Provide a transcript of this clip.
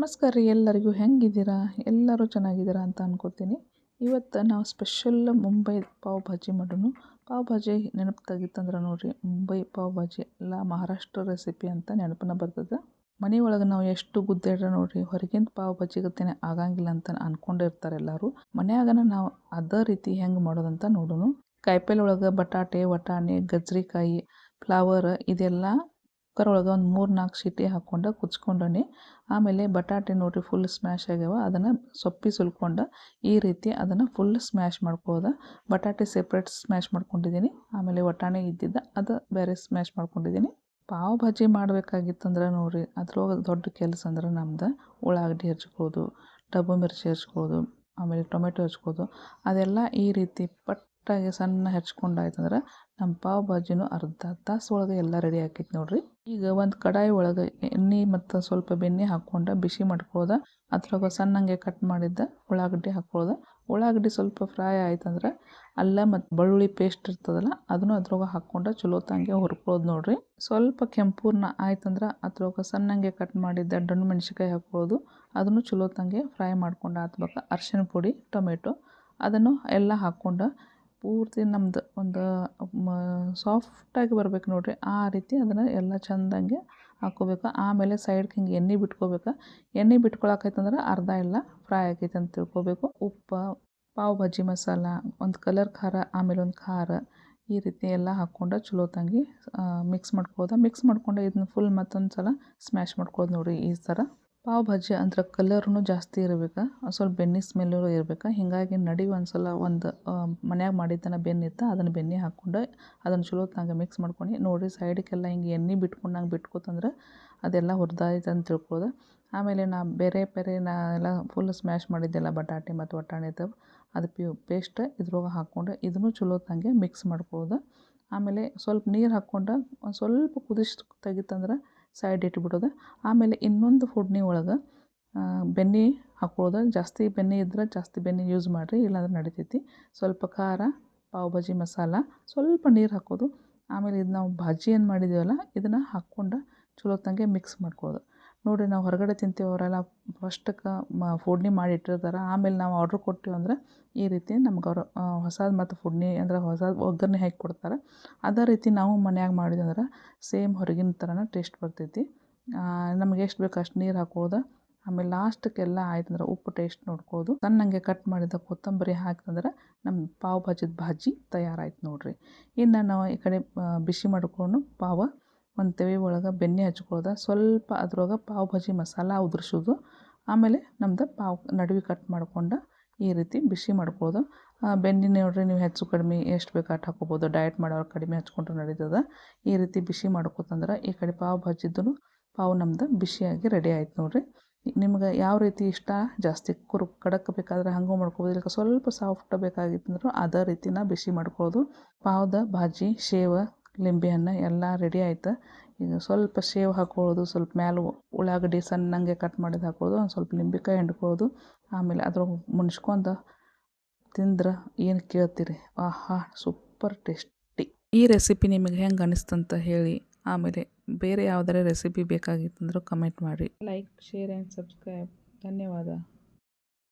ನಮಸ್ಕಾರ ರೀ ಎಲ್ಲರಿಗೂ. ಹೆಂಗಿದ್ದೀರಾ? ಎಲ್ಲರೂ ಚೆನ್ನಾಗಿದ್ದೀರಾ ಅಂತ ಅನ್ಕೋತೀನಿ. ಇವತ್ತು ನಾವು ಸ್ಪೆಷಲ್ ಮುಂಬೈ ಪಾವ್ ಭಾಜಿ ಮಾಡೋಣ. ಪಾವ್ ಭಾಜಿ ನೆನಪು ತೆಗಿತಂದ್ರೆ ನೋಡಿರಿ, ಮುಂಬೈ ಪಾವ್ ಭಾಜಿ ಎಲ್ಲ ಮಹಾರಾಷ್ಟ್ರ ರೆಸಿಪಿ ಅಂತ ನೆನಪನ್ನ ಬರ್ತದೆ. ಮನೆ ಒಳಗೆ ನಾವು ಎಷ್ಟು ಗುದ್ದಾಡ್ರೆ ನೋಡಿರಿ, ಹೊರಗಿಂದ ಪಾವ್ ಭಾಜಿ ಗೊತ್ತೇನೆ ಆಗಂಗಿಲ್ಲ ಅಂತ ಅನ್ಕೊಂಡಿರ್ತಾರೆ ಎಲ್ಲರೂ. ಮನೆಯಾಗನ ನಾವು ಅದೇ ರೀತಿ ಹೆಂಗೆ ಮಾಡೋದಂತ ನೋಡೋಣ ಕಾಯಿಪಲ್ಲೆ ಒಳಗೆ ಬಟಾಟೆ, ವಟಾಣಿ, ಗಜ್ರಿಕಾಯಿ, ಫ್ಲವರ್ ಇದೆಲ್ಲ ಕುಕ್ಕರ್ ಒಳಗೆ ಒಂದು ಮೂರು ನಾಲ್ಕು ಸೀಟಿ ಹಾಕ್ಕೊಂಡು ಕುಚ್ಕೊಂಡನಿ ಆಮೇಲೆ ಬಟಾಟೆ ನೋಡಿರಿ ಫುಲ್ ಸ್ಮ್ಯಾಶ್ ಆಗ್ಯಾವ. ಅದನ್ನು ಸೊಪ್ಪಿ ಸುಲ್ಕೊಂಡು ಈ ರೀತಿ ಅದನ್ನು ಫುಲ್ ಸ್ಮ್ಯಾಶ್ ಮಾಡ್ಕೊಳ್ಳೋದು ಬಟಾಟೆ ಸೆಪ್ರೇಟ್ ಸ್ಮ್ಯಾಶ್ ಮಾಡ್ಕೊಂಡಿದ್ದೀನಿ ಆಮೇಲೆ ವಟಾಣಿ ಇದ್ದಿದ್ದ ಅದು ಬೇರೆ ಸ್ಮ್ಯಾಶ್ ಮಾಡ್ಕೊಂಡಿದ್ದೀನಿ ಪಾವ್ ಭಾಜಿ ಮಾಡಬೇಕಾಗಿತ್ತಂದ್ರೆ ನೋಡಿರಿ, ಅದ್ರೊಳಗೆ ದೊಡ್ಡ ಕೆಲಸ ಅಂದ್ರೆ ನಮ್ದು ಉಳ್ಳಾಗಡ್ಡಿ ಹೆಚ್ಕೋದು ಡಬ್ಬು ಮಿರ್ಚಿ ಹೆಚ್ಕೋದು ಆಮೇಲೆ ಟೊಮೆಟೊ ಹೆಚ್ಕೋದು ಅದೆಲ್ಲ ಈ ರೀತಿ ಪಟ್ಟಾಗಿ ಸಣ್ಣ ಹೆಚ್ಕೊಂಡಾಯ್ತಂದ್ರೆ ನಮ್ಮ ಪಾವ್ ಭಾಜಿನೂ ಅರ್ಧ ತಾಸು ಒಳಗೆ ಎಲ್ಲ ರೆಡಿ ಆಕೈತೆ ನೋಡ್ರಿ. ಈಗ ಒಂದು ಕಡಾಯಿ ಒಳಗೆ ಎಣ್ಣೆ ಮತ್ತು ಸ್ವಲ್ಪ ಬೆಣ್ಣೆ ಹಾಕ್ಕೊಂಡು ಬಿಸಿ ಮಾಡ್ಕೊಳ್ದೆ. ಅದ್ರೊಳಗೆ ಸಣ್ಣಂಗೆ ಕಟ್ ಮಾಡಿದ್ದ ಉಳ್ಳಾಗಡ್ಡಿ ಹಾಕ್ಕೊಳ್ದೆ ಉಳ್ಳಾಗಡ್ಡಿ ಸ್ವಲ್ಪ ಫ್ರೈ ಆಯ್ತಂದ್ರೆ ಅಲ್ಲ ಮತ್ತು ಬೆಳ್ಳುಳ್ಳಿ ಪೇಸ್ಟ್ ಇರ್ತದಲ್ಲ ಅದನ್ನು ಅದ್ರೊಳಗೆ ಹಾಕ್ಕೊಂಡು ಚಲೋ ತಂಗೆ ಹುರ್ಕೊಳ್ಳೋದು ನೋಡಿರಿ. ಸ್ವಲ್ಪ ಕೆಂಪೂರ್ನ ಆಯ್ತಂದ್ರೆ ಅದ್ರೊಳಗೆ ಸಣ್ಣಂಗೆ ಕಟ್ ಮಾಡಿದ್ದ ಡಣ್ಣು ಮೆಣಸಿನ್ಕಾಯಿ ಹಾಕ್ಕೊಳ್ಳೋದು ಅದನ್ನು ಚಲೋ ತಂಗೆ ಫ್ರೈ ಮಾಡ್ಕೊಂಡು ಹಾಕ್ಬೇಕು. ಅರ್ಶಿನ ಪುಡಿ, ಟೊಮೆಟೊ ಅದನ್ನು ಎಲ್ಲ ಹಾಕ್ಕೊಂಡು ಪೂರ್ತಿ ನಮ್ದು ಒಂದು ಸಾಫ್ಟಾಗಿ ಬರ್ಬೇಕು ನೋಡಿರಿ. ಆ ರೀತಿ ಅದನ್ನು ಎಲ್ಲ ಚೆಂದಂಗೆ ಹಾಕ್ಕೋಬೇಕು ಆಮೇಲೆ ಸೈಡ್ಗೆ ಹಿಂಗೆ ಎಣ್ಣೆ ಬಿಟ್ಕೋಬೇಕು. ಎಣ್ಣೆ ಬಿಟ್ಕೊಳಕೈತಂದ್ರೆ ಅರ್ಧ ಎಲ್ಲ ಫ್ರೈ ಆಗೈತೆ ಅಂತ ತಿಳ್ಕೊಬೇಕು. ಉಪ್ಪು, ಪಾವ್ ಭಾಜಿ ಮಸಾಲ, ಒಂದು ಕಲರ್ ಖಾರ, ಆಮೇಲೆ ಒಂದು ಖಾರ ಈ ರೀತಿ ಎಲ್ಲ ಹಾಕ್ಕೊಂಡು ಚಲೋ ತಂಗಿ ಮಿಕ್ಸ್ ಮಾಡ್ಕೊಳ್ಳೋದು ಮಿಕ್ಸ್ ಮಾಡ್ಕೊಂಡು ಇದನ್ನ ಫುಲ್ ಮತ್ತೊಂದು ಸಲ ಸ್ಮ್ಯಾಶ್ ಮಾಡ್ಕೊಳ್ಳೋದು ನೋಡಿರಿ ಈ ಥರ ಪಾವ್ ಭಾಜಿ ಅಂದ್ರೆ ಕಲರ್ನು ಜಾಸ್ತಿ ಇರ್ಬೇಕು, ಸ್ವಲ್ಪ ಬೆಣ್ಣೆ ಸ್ಮೆಲ್ಲು ಇರ್ಬೇಕು. ಹೀಗಾಗಿ ನಡಿ ಒಂದು ಸಲ ಒಂದು ಮನ್ಯಾಗ ಮಾಡಿದ್ದನ ಬೆಣ್ಣೆ ಅದನ್ನು ಬೆಣ್ಣೆ ಹಾಕ್ಕೊಂಡು ಅದನ್ನು ಚಲೋ ತಂಗ ಮಿಕ್ಸ್ ಮಾಡ್ಕೊಂಡು. ನೋಡಿ ಸೈಡಿಗೆಲ್ಲ ಹಿಂಗೆ ಎಣ್ಣೆ ಬಿಟ್ಕೊಂಡಂಗೆ ಬಿಟ್ಕೊತಂದ್ರೆ ಅದೆಲ್ಲ ಹುರಿದಾಯ್ತು ಅಂತ ತಿಳ್ಕೊದು ಆಮೇಲೆ ನಾ ಬೇರೆ ಬೇರೆ ನಾ ಎಲ್ಲ ಫುಲ್ ಸ್ಮ್ಯಾಶ್ ಮಾಡಿದ್ದೆಲ್ಲ ಬಟಾಟೆ ಮತ್ತು ವಟಾಣಿದು ಅದು ಪ್ಯೂ ಪೇಸ್ಟ್ ಇದ್ರೊಳಗೆ ಹಾಕ್ಕೊಂಡು ಇದನ್ನು ಚಲೋ ತಂಗೆ ಮಿಕ್ಸ್ ಮಾಡ್ಕೊಳ್ಳೋದು ಆಮೇಲೆ ಸ್ವಲ್ಪ ನೀರು ಹಾಕ್ಕೊಂಡು ಒಂದು ಸ್ವಲ್ಪ ಕುದಿಸ್ ತೆಗಿತಂದ್ರೆ ಸೈಡ್ ಇಟ್ಬಿಡೋದು. ಆಮೇಲೆ ಇನ್ನೊಂದು ಫುಡ್ನಿ ಒಳಗೆ ಬೆಣ್ಣೆ ಹಾಕೋದು ಜಾಸ್ತಿ ಬೆಣ್ಣೆ ಇದ್ರೆ ಜಾಸ್ತಿ ಬೆಣ್ಣೆ ಯೂಸ್ ಮಾಡಿರಿ, ಇಲ್ಲಾಂದ್ರೆ ನಡಿತೈತಿ. ಸ್ವಲ್ಪ ಖಾರ, ಪಾವ್ ಭಾಜಿ ಮಸಾಲ, ಸ್ವಲ್ಪ ನೀರು ಹಾಕೋದು. ಆಮೇಲೆ ಇದು ನಾವು ಭಾಜಿ ಏನು ಮಾಡಿದ್ದೀವಲ್ಲ ಇದನ್ನು ಹಾಕ್ಕೊಂಡು ಚಲೋ ತಂಗೆ ಮಿಕ್ಸ್ ಮಾಡ್ಕೊಳ್ಳೋದು. ನೋಡಿರಿ ನಾವು ಹೊರಗಡೆ ತಿಂತೀವಿ, ಅವರೆಲ್ಲ ಫಸ್ಟಕ್ಕೆ ಮ ಫೋಡ್ನಿ ಮಾಡಿ ಇಟ್ಟಿರ್ತಾರೆ. ಆಮೇಲೆ ನಾವು ಆರ್ಡ್ರ್ ಕೊಟ್ಟಿವಿ ಅಂದ್ರೆ ಈ ರೀತಿ ನಮ್ಗೆ ಅವರು ಹೊಸದು ಮತ್ತು ಫುಡ್ನಿ ಅಂದ್ರೆ ಹೊಸದು ಒಗ್ಗರಣೆ ಹಾಕಿ ಕೊಡ್ತಾರೆ. ಅದೇ ರೀತಿ ನಾವು ಮನ್ಯಾಗ ಮಾಡಿದ್ವಿ ಅಂದ್ರೆ ಸೇಮ್ ಹೊರಗಿನ ಥರನೇ ಟೇಸ್ಟ್ ಬರ್ತೈತಿ. ನಮ್ಗೆ ಎಷ್ಟು ಬೇಕು ಅಷ್ಟು ನೀರು ಹಾಕೋದು ಆಮೇಲೆ ಲಾಸ್ಟಕ್ಕೆಲ್ಲ ಆಯ್ತು ಆಯ್ತಂದ್ರೆ ಉಪ್ಪು ಟೇಸ್ಟ್ ನೋಡ್ಕೋದು ಸಣ್ಣಂಗೆ ಕಟ್ ಮಾಡಿದ ಕೊತ್ತಂಬರಿ ಹಾಕಿದ್ರೆ ನಮ್ಮ ಪಾವ್ ಭಾಜಿದ ಭಾಜಿ ತಯಾರಾಯ್ತು ನೋಡ್ರಿ. ಇನ್ನು ನಾವು ಈ ಕಡೆ ಬಿಸಿ ಮಾಡಿಕೊಂಡು ಪಾವ ಒಂದು ತೆವಿ ಒಳಗೆ ಬೆಣ್ಣೆ ಹಚ್ಕೊಳ್ಳೋದು. ಸ್ವಲ್ಪ ಅದ್ರೊಳಗೆ ಪಾವ್ ಭಾಜಿ ಮಸಾಲ ಉದುರ್ಸೋದು. ಆಮೇಲೆ ನಮ್ದು ಪಾವ್ ನಡುವೆ ಕಟ್ ಮಾಡ್ಕೊಂಡು ಈ ರೀತಿ ಬಿಸಿ ಮಾಡ್ಕೊಳ್ಳೋದು. ಬೆಣ್ಣೆ ನೋಡಿರಿ ನೀವು ಹೆಚ್ಚು ಕಡಿಮೆ ಎಷ್ಟು ಬೇಕು ಅಷ್ಟು ಹಾಕೋಬೋದು. ಡಯಟ್ ಮಾಡೋರು ಕಡಿಮೆ ಹಚ್ಕೊಂಡ್ರೆ ನಡೀತದೆ. ಈ ರೀತಿ ಬಿಸಿ ಮಾಡ್ಕೊತಂದ್ರೆ ಈ ಕಡೆ ಪಾವ್ ಭಾಜಿದ್ದು ಪಾವ್ ನಮ್ದು ಬಿಸಿಯಾಗಿ ರೆಡಿ ಆಯ್ತು ನೋಡಿರಿ. ನಿಮ್ಗೆ ಯಾವ ರೀತಿ ಇಷ್ಟ? ಜಾಸ್ತಿ ಕುರು ಕಡಕ್ ಬೇಕಾದ್ರೆ ಹಂಗೂ ಮಾಡ್ಕೊಬೋದು. ಇಲ್ಲ ಸ್ವಲ್ಪ ಸಾಫ್ಟ್ ಬೇಕಾಗಿತ್ತಂದ್ರೂ ಅದೇ ರೀತಿನ ಬಿಸಿ ಮಾಡ್ಕೊಳ್ಳೋದು. ಪಾವ್ದ ಭಾಜಿ, ಶೇವ ಲಿಂಬೆಹಣ್ಣು ಎಲ್ಲ ರೆಡಿ ಆಯ್ತು. ಈಗ ಸ್ವಲ್ಪ ಶೇವ್ ಹಾಕ್ಕೊಳ್ಳೋದು ಸ್ವಲ್ಪ ಮ್ಯಾಲೆ ಉಳ್ಳಾಗಡ್ಡಿ ಸಣ್ಣಂಗೆ ಕಟ್ ಮಾಡಿದ್ದು ಹಾಕೊಳ್ಳೋದು, ಒಂದು ಸ್ವಲ್ಪ ಲಿಂಬೆಕಾಯಿ ಹಿಂಡ್ಕೊಳ್ಳೋದು. ಆಮೇಲೆ ಅದ್ರಾಗ ಮುಣ್ಸ್ಕೊಂಡು ತಿಂದ್ರೆ ಏನು ಕೇಳ್ತೀರಿ? ಆಹಾ ಸೂಪರ್ ಟೇಸ್ಟಿ ಈ ರೆಸಿಪಿ ನಿಮಗೆ ಹೆಂಗೆ ಅನಿಸ್ತಂತ ಹೇಳಿ, ಆಮೇಲೆ ಬೇರೆ ಯಾವುದಾರ ರೆಸಿಪಿ ಬೇಕಾಗಿತ್ತಂದ್ರೂ ಕಮೆಂಟ್ ಮಾಡಿ. ಲೈಕ್ ಶೇರ್ ಆ್ಯಂಡ್ ಸಬ್ಸ್ಕ್ರೈಬ್ ಧನ್ಯವಾದ.